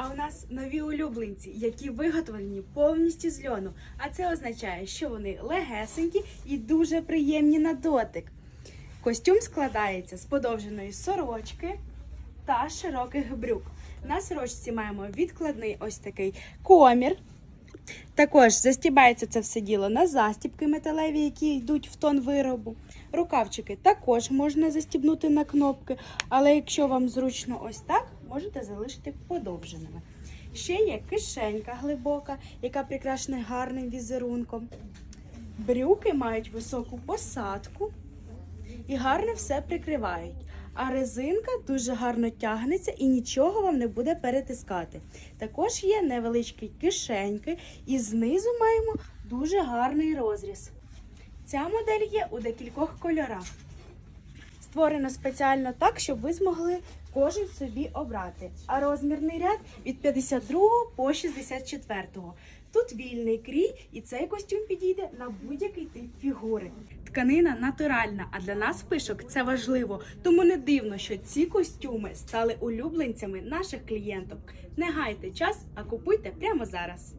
А у нас нові улюбленці, які виготовлені повністю з льону. А це означає, що вони легесенькі і дуже приємні на дотик. Костюм складається з подовженої сорочки та широких брюк. На сорочці маємо відкладний ось такий комір. Також застібається це все діло на застібки металеві, які йдуть в тон виробу. Рукавчики також можна застібнути на кнопки, але якщо вам зручно ось так, можете залишити подовженими. Ще є кишенька глибока, яка прикрашена гарним візерунком. Брюки мають високу посадку і гарно все прикривають. А резинка дуже гарно тягнеться і нічого вам не буде перетискати. Також є невеличкі кишеньки, і знизу маємо дуже гарний розріз. Ця модель є у декількох кольорах. Створено спеціально так, щоб ви змогли кожен собі обрати. А розмірний ряд від 52 по 64. Тут вільний крій, і цей костюм підійде на будь-який тип фігури. Тканина натуральна, а для нас пишок це важливо. Тому не дивно, що ці костюми стали улюбленцями наших клієнток. Не гайте час, а купуйте прямо зараз.